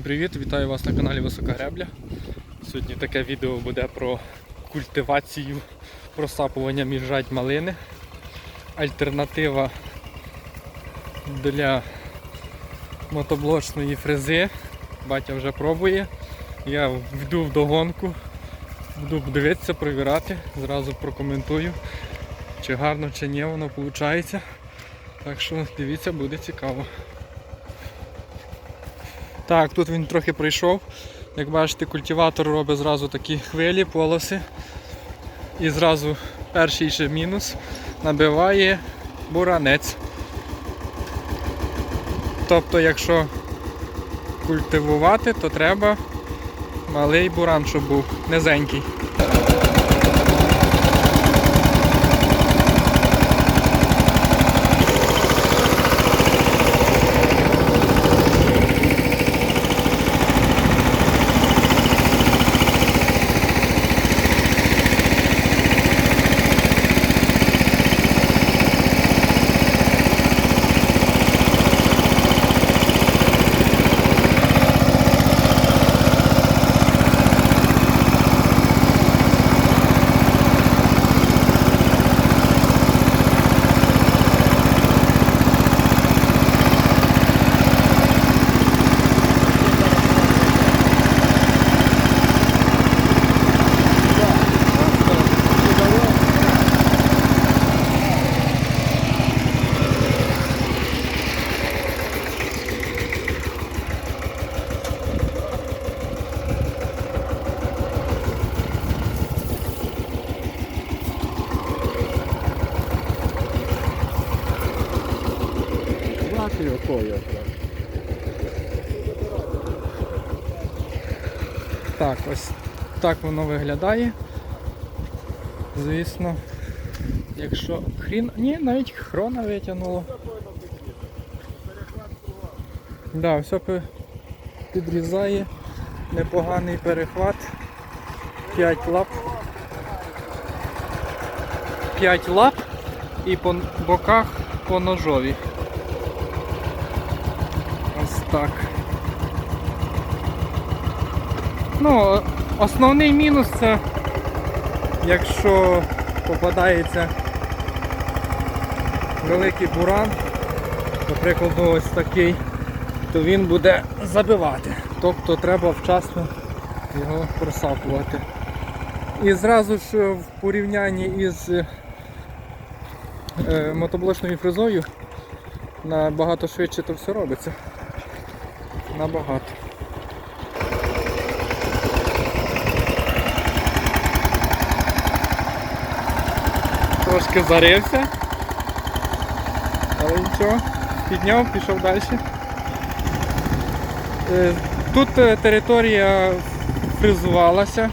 Всім Привіт, вітаю вас на каналі Висока Гребля. Сьогодні таке відео буде про культивацію просапування міжрядь малини. Альтернатива для мотоблочної фрези. Батя вже пробує. Я вйду в догонку, буду дивитися, провірати, зразу прокоментую, чи гарно, чи ні воно виходить. Так що дивіться, буде цікаво. Так, тут він трохи прийшов. Як бачите, культиватор робить зразу такі хвилі, полоси. І зразу перший ще мінус набиває буранець. Тобто, якщо культивувати, то треба малий буран, щоб був низенький. Знати якою. Так, ось так воно виглядає. Звісно, якщо хрін... Ні, навіть хрона витягнуло. Да, все підрізає. Непоганий перехват. 5 лап. 5 лап і по боках по ножові. Так. Ну, основний мінус це якщо попадається великий буран, наприклад, ось такий, то він буде забивати. Тобто треба вчасно його просапувати. І зразу ж в порівнянні із е, мотоблочною фрезою набагато швидше то все робиться. Набагато. Трошки зарився. Але нічого, підняв, пішов далі. Е, Тут е, територія фрезувалася.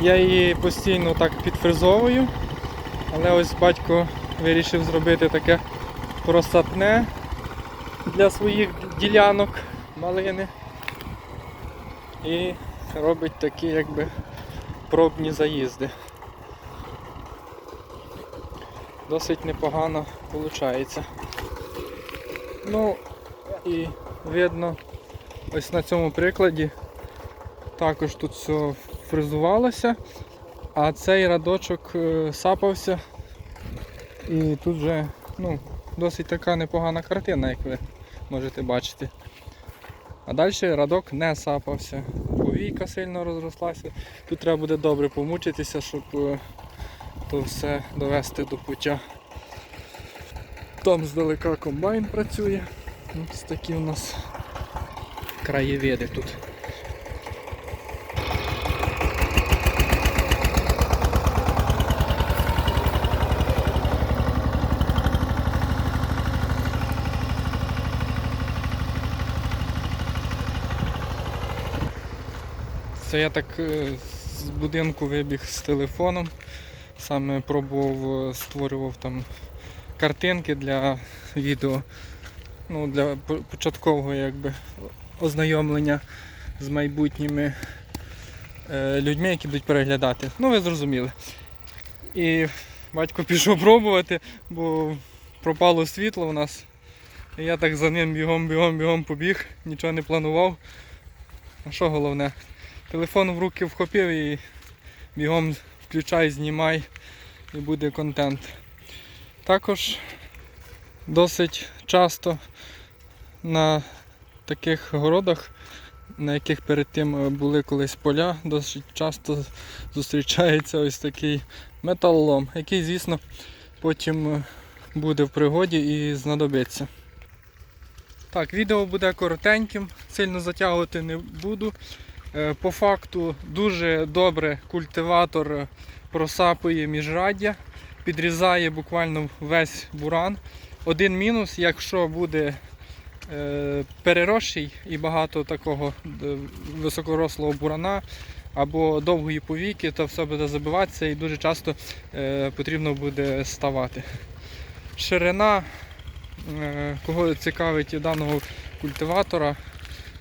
Я її постійно так підфрезовую, але ось батько вирішив зробити таке просапне для своїх ділянок малини. І робить такі якби пробні заїзди. Досить непогано виходить. Ну і видно ось на цьому прикладі також тут все фрезувалося, а цей радочок е, сапався і тут вже ну, досить така непогана картина, як ви можете бачити. А далі радок не сапався. Повійка сильно розрослася. Тут треба буде добре помучитися, щоб е, то все довести до пуття. Там здалека комбайн працює. Ось такі у нас краєвиди тут. Це я так е, з будинку вибіг з телефоном. Саме пробував, е, створював там картинки для відео, ну, для початкового якби, ознайомлення з майбутніми е, людьми, які будуть переглядати. Ну, ви зрозуміли. І батько пішов пробувати, бо пропало світло у нас І я так за ним бігом, бігом, бігом побіг, нічого не планував. А що головне? Телефон в руки вхопив і бігом включай, знімай і буде контент. Також досить часто на таких городах, на яких перед тим е, були колись поля, досить часто зустрічається ось такий металолом, який, звісно, потім е, буде в пригоді і знадобиться. Так, відео буде коротеньким, сильно затягувати не буду. Е, По факту дуже добре культиватор просапує міжраддя, підрізає буквально весь буран. Один мінус, якщо буде е, переросший і багато такого е, високорослого бурана або довгої повіки, то все буде забиватися і дуже часто потрібно буде ставати. Ширина, кого цікавить даного культиватора,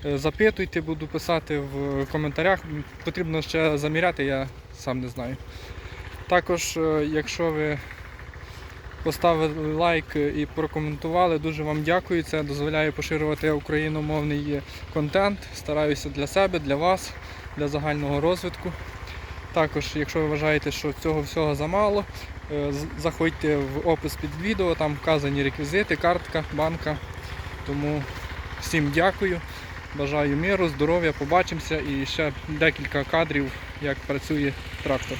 запитуйте, буду писати в коментарях. Потрібно ще заміряти, я сам не знаю. Також, е, якщо ви поставили лайк і прокоментували, дуже вам дякую. Це дозволяє поширювати україномовний е, контент. Стараюся для себе, для вас, для загального розвитку. Також, якщо ви вважаєте, що цього всього замало, е, заходьте в опис під відео, там вказані реквізити, картка, банка. Тому всім дякую. Бажаю миру, здоров'я, побачимося і ще декілька кадрів, як працює трактор.